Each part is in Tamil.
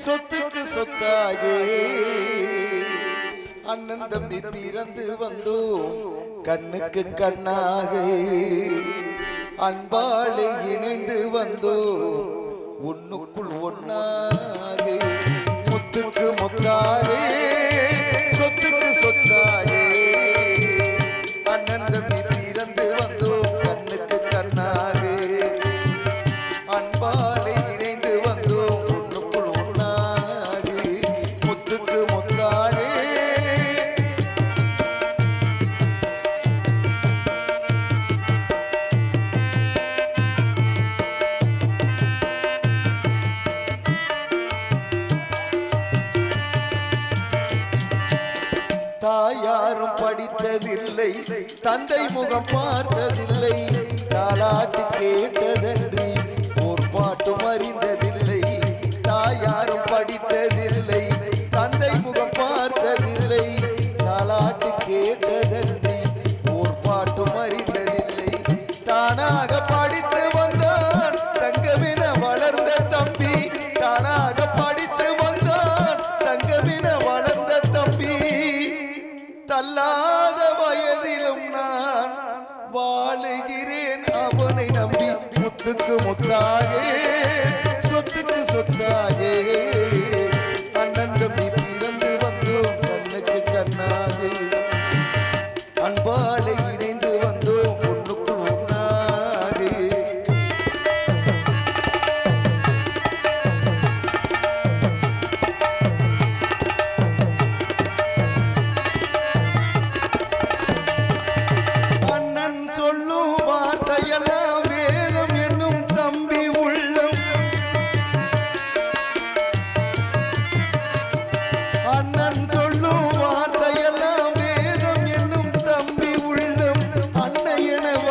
சொத்துக்கு சொத்தாகி அண்ணன் தம்பி பிறந்து வந்தோம். கண்ணுக்கு கண்ணாக அன்பாலே இணைந்து வந்தோம். ஒன்னுக்குள் ஒன்னாக முத்துக்கு முத்தாக சொத்துக்கு சொத்தாக. படித்ததில்லை தந்தை முகம் பார்த்ததில்லை தாளாட்டு கேட்டதன்றி முத்துக்கு முத்தாக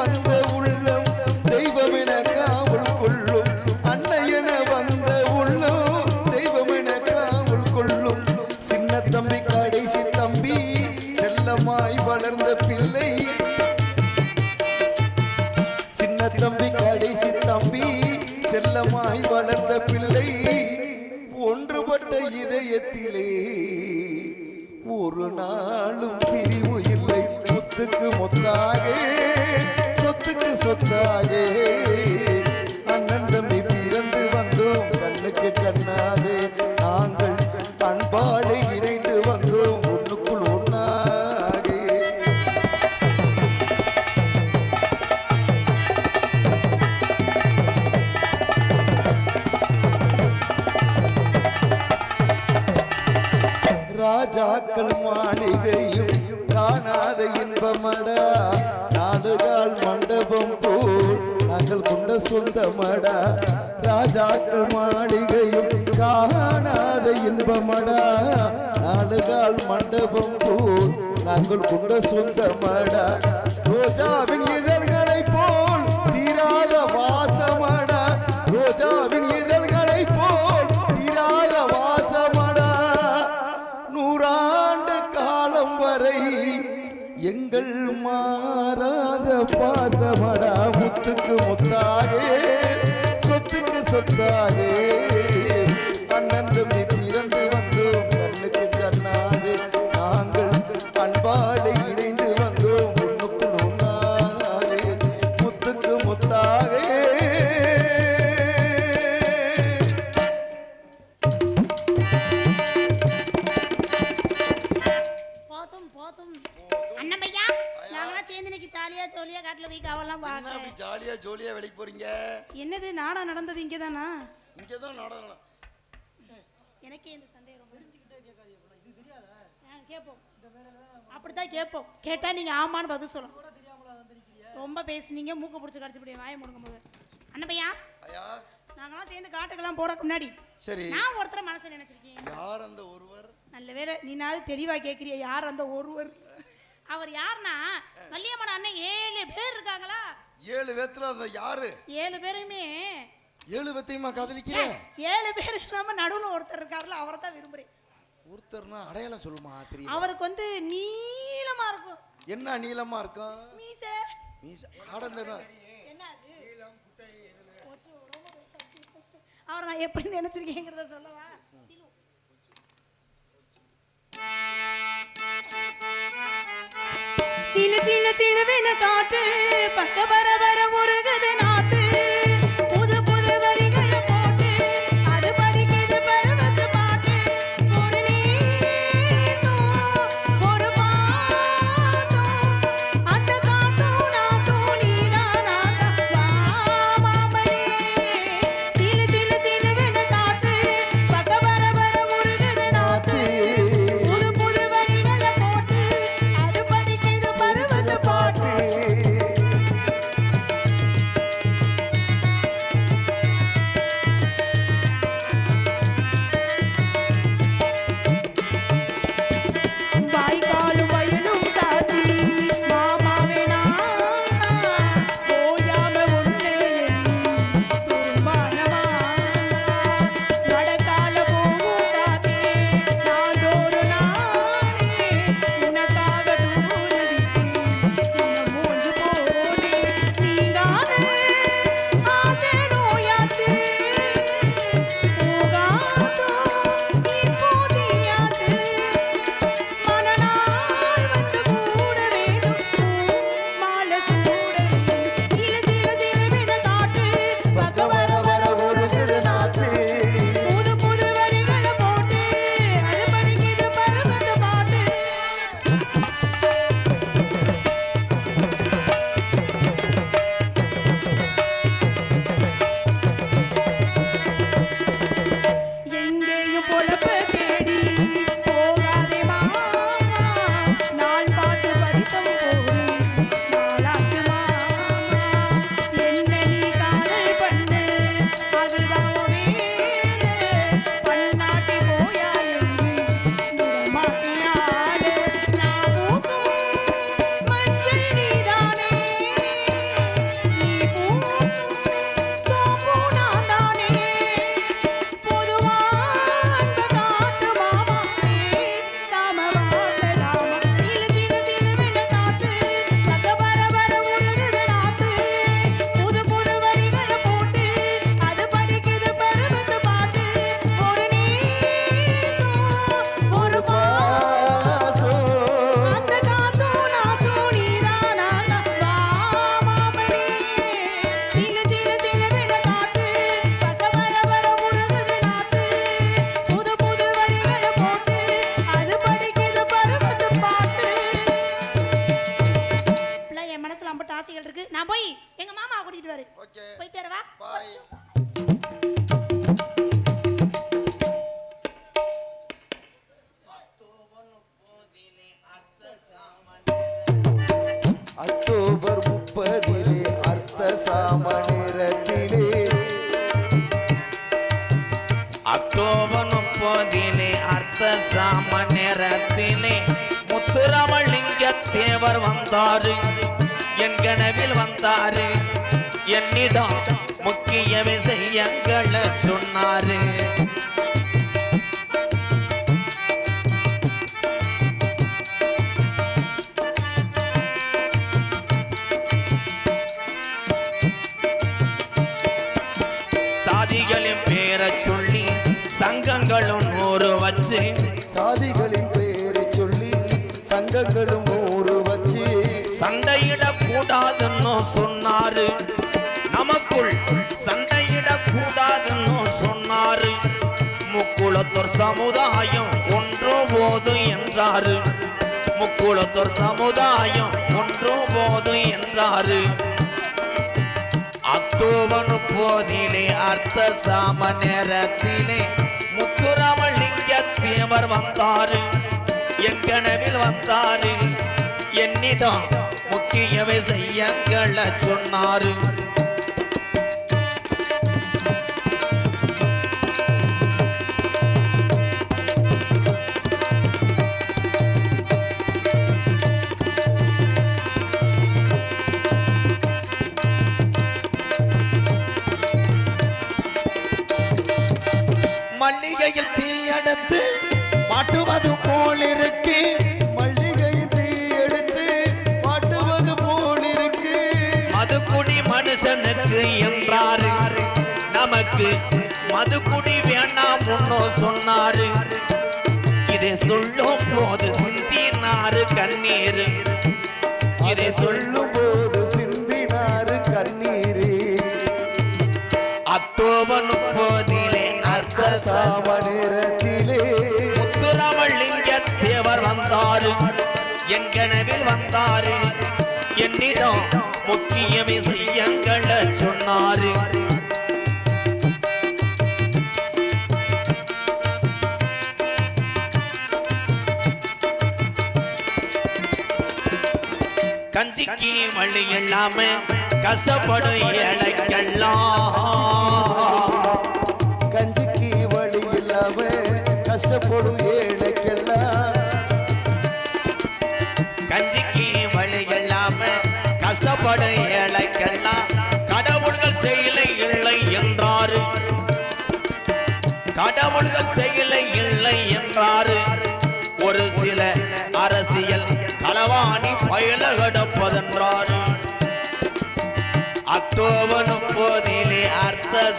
வந்த உள்ளம் தெய்வம் காவல் கொள்ளும். அன்னை வந்த உள்ளம் தெய்வம் காவல் கொள்ளும். சின்ன தம்பி கடைசி தம்பி செல்லமாய் வளர்ந்த பிள்ளை. சின்ன தம்பி கடைசி தம்பி செல்லமாய் வளர்ந்த பிள்ளை. ஒன்றுபட்ட இதயத்திலே ஒரு நாளும் பிரிவு இல்லை. முத்துக்கு முத்தாக சொத்துக்கு சொத்தாக அண்ணன் தம்பி பிறந்து வந்தோம் கண்ணுக்கு கண்ணாக. நாங்கள் அன்பாலே இணைந்து வந்தோம் ஒண்ணுக்குள் ஒண்ணாக. ராஜாக்கள் மாளிகையும் காணாத இன்பமடா. நாங்கள் சொந்தமடா ராஜாக்கள் மாளிகையும் காணாத இன்பமடா. நாடுகால் மண்டபம் போல் நாங்கள் கொண்ட சொந்தமடா. ரோஜாவின் இதழ்களை போல் தீராத வாசமடா. ரோஜாவின் இதழ்களை போல் தீராத வாசமடா. நூறாண்டு காலம் வரை எங்கள் மாறாத பாசமடா முத்துக்கு முத்தாக சொத்துக்கு சொத்தாக. என்னது நாடா நடந்தது இங்கதானா? இங்கதான் நாடகம் எனக்கே இந்த சந்தேகம் ஆ, கேட்போம் அப்படித்தான் கேட்போம் கேட்டா நீங்க ஆமான்னு பதில் சொல்லணும் ரொம்ப பேசுனீங்க மூக்க பிடிச்சி கடிச்சு வாய முடுங்கும் போது அண்ணன் பையா? ஐயா? நாங்களாம் சேர்ந்து காட்டுக்கெல்லாம் போறதுக்கு முன்னாடி சரி. நான் ஒருத்தரை மனசுல நினைச்சிருக்கேன். யார் அந்த ஒருவர்? நல்ல வேளை நீனாவது தெளிவா கேட்கிறிய யார் அந்த ஒருவர்? அவர் யாருன்னா? வள்ளியம்மன் அண்ணன் ஏழு பேர் இருக்காங்களா? ஏழு பேத்துல அந்த யாரு? ஏழு பேருமே. ஏழு பேத்தையுமா காதலிக்கிறேன் ஏழு பேர் நம்ம நடுவில் ஒருத்தர் இருக்காருல அவரை தான் விரும்புறேன். ஒருத்தர்னா அடையாளம் சொல்லுமா தெரியும்? அவருக்கு வந்து நீளமா இருக்கும். என்ன நீளமா இருக்கும்? மீச. மீச. ஆடந்தனா அவரை நான் எப்படி நினைச்சிருக்கேங்கிறத சொல்லவா? சிலுவின காற்று பக்க வர வர முருக எங்க மாமா கூட்டிட்டு வரு போயிட்டு வரவா? அக்டோபர் முப்பதிலே அர்த்த சாம நிறத்திலே அக்டோபர் முப்பதிலே அர்த்த சாம நிறத்திலே தேவர் வந்தாரு. என் கனவில் வந்த என்னிடம் முக்கிய விஷயங்களை சொன்னாரு. சாதிகளின் பேரை சொல்லி சங்கங்களும் நூறு வச்சு முக்குளத்தோர் சமுதாயம் ஒன்றும் போதும் என்றாரு முக்குளத்தோர் சமுதாயம் ஒன்றும் போதும் என்றாரு அக்டோபர் முப்பதிலே அர்த்த சாம நேரத்திலே முத்துராமல் லிங்கத்தேவர் வந்தாரு என் கனவில் வந்தாரு என்னிடம் முக்கியவை செய்யங்களை சொன்னாரு மல்லிகையில் தீயெடுத்து மாட்டுவது போல் இருக்கு மல்லிகையில் தீயெடுத்து மாட்டுவது போல் இருக்கு மதுக்குடி மனுஷனுக்கு என்றாரு. நமக்கு மதுக்குடி வேண்டாம் ஒன்னோ சொன்னாரு. இதை சொல்லும் போது சிந்தினாரு கண்ணீர். இதை சொல்லும் சாம நேரத்திலே முத்துராமலிங்க தேவர் வந்தாரு. என் கனவில் வந்தாரு. என்னிடம் முக்கிய விஷயங்களை சொன்னாரு. கஞ்சிக்கு வழி இல்லாம கஷ்டப்படும் ஏழைக்கெல்லாம்.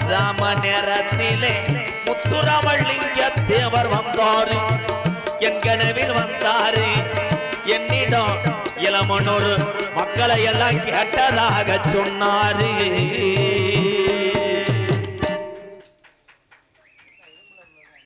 சாம நேரத்திலே முத்துராமலிங்க தேவர் வந்தாரு. என் கனவில் வந்தாரு. என்னிடம் இளமனொரு மக்களை எல்லாம் கேட்டதாக சொன்னாரு.